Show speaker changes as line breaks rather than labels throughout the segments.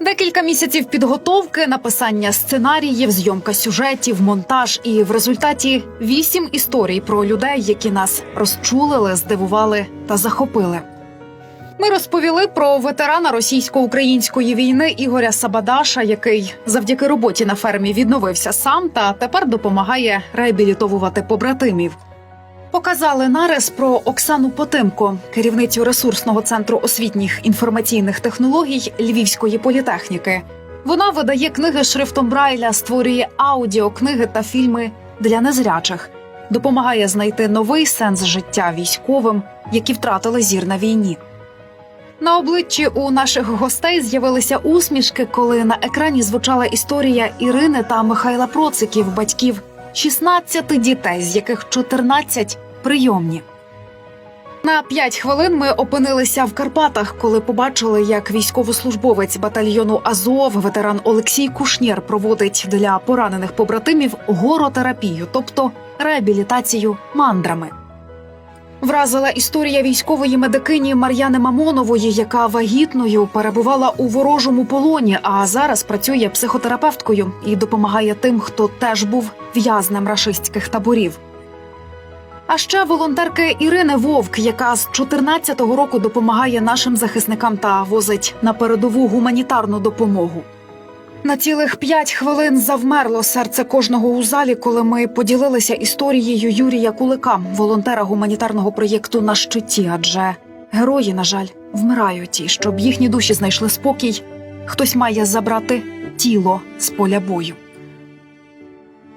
Декілька місяців підготовки, написання сценаріїв, зйомка сюжетів, монтаж і в результаті вісім історій про людей, які нас розчулили, здивували та захопили. Ми розповіли про ветерана російсько-української війни Ігоря Сабадаша, який завдяки роботі на фермі відновився сам та тепер допомагає реабілітовувати побратимів. Показали нарис про Оксану Потимко, керівницю ресурсного центру освітніх інформаційних технологій Львівської політехніки. Вона видає книги шрифтом Брайля, створює аудіокниги та фільми для незрячих, допомагає знайти новий сенс життя військовим, які втратили зір на війні. На обличчі у наших гостей з'явилися усмішки, коли на екрані звучала історія Ірини та Михайла Проциків, батьків 16 дітей, з яких 14 прийомні. На 5 хвилин ми опинилися в Карпатах, коли побачили, як військовослужбовець батальйону Азов, ветеран Олексій Кушнєр, проводить для поранених побратимів горотерапію, тобто реабілітацію мандрами. Вразила історія військової медикині Мар'яни Мамонової, яка вагітною перебувала у ворожому полоні, а зараз працює психотерапевткою і допомагає тим, хто теж був в'язнем рашистських таборів. А ще волонтерки Ірини Вовк, яка з 14-го року допомагає нашим захисникам та возить на передову гуманітарну допомогу. На цілих п'ять хвилин завмерло серце кожного у залі, коли ми поділилися історією Юрія Кулика, волонтера гуманітарного проєкту на щиті. Адже герої, на жаль, вмирають, і щоб їхні душі знайшли спокій, хтось має забрати тіло з поля бою.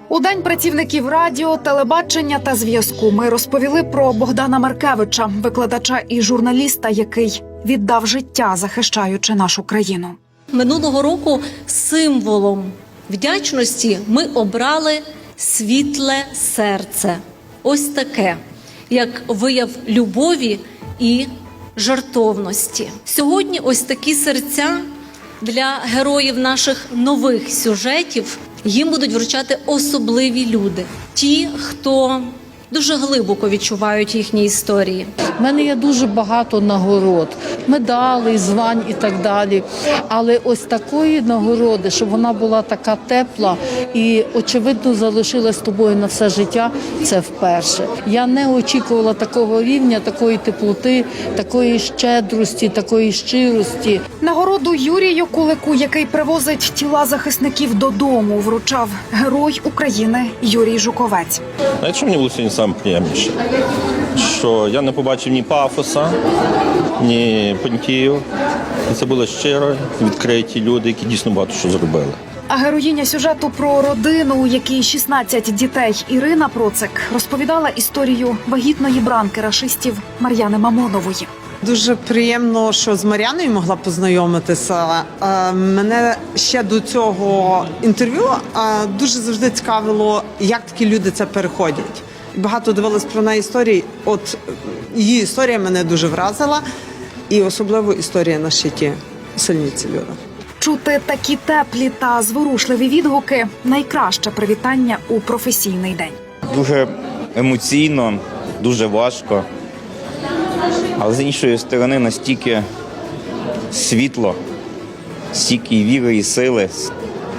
У день працівників радіо, телебачення та зв'язку ми розповіли про Богдана Маркевича, викладача і журналіста, який віддав життя, захищаючи нашу країну.
Минулого року символом вдячності ми обрали світле серце. Ось таке, як вияв любові і жартовності. Сьогодні ось такі серця для героїв наших нових сюжетів їм будуть вручати особливі люди, ті, хто дуже глибоко відчувають їхні історії.
У мене є дуже багато нагород, медалей, звань і так далі. Але ось такої нагороди, щоб вона була така тепла і очевидно залишилась з тобою на все життя. Це вперше. Я не очікувала такого рівня, такої теплоти, такої щедрості, такої щирості.
Нагороду Юрію Кулику, який привозить тіла захисників додому, вручав герой України Юрій Жуковець.
Знаєте, що мені було сьогодні саме приємніше? Що я не побачив ні пафоса, ні понтів. І це були щиро відкриті люди, які дійсно багато що зробили.
А героїня сюжету про родину, у якій 16 дітей Ірина Процик розповідала історію вагітної бранки рашистів Мар'яни Мамонової.
Дуже приємно, що з Мар'яною могла познайомитися. Е, Мене ще до цього інтерв'ю е, дуже завжди цікавило, як такі люди це переходять. Багато дивилась про неї історії. От її історія мене дуже вразила, і особливо історія на щиті. Сильні ці люди.
Чути такі теплі та зворушливі відгуки найкраще привітання у професійний день.
дуже емоційно, дуже важко. Але з іншої сторони настільки світло, стільки віри і сили,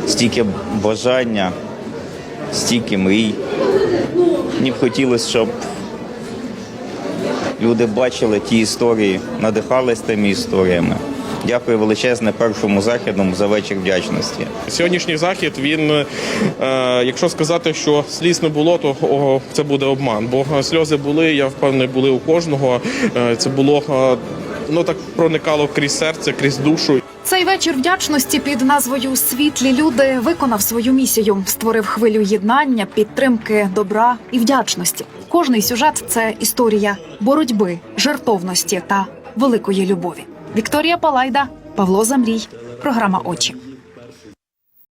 стільки бажання, стільки мрій. Мені б хотілося, щоб люди бачили ті історії, надихались тими історіями. Дякую величезне першому західному за вечір вдячності.
Сьогоднішній захід він, е, якщо сказати, що сліз не було, то о, це буде обман. Бо е, сльози були, я впевнений, були у кожного. Е, це було е, ну так проникало крізь серце, крізь душу.
Цей вечір вдячності під назвою Світлі люди виконав свою місію, створив хвилю єднання, підтримки, добра і вдячності. Кожний сюжет це історія боротьби, жертовності та великої любові. Вікторія Палайда, Павло Замрій, програма Очі.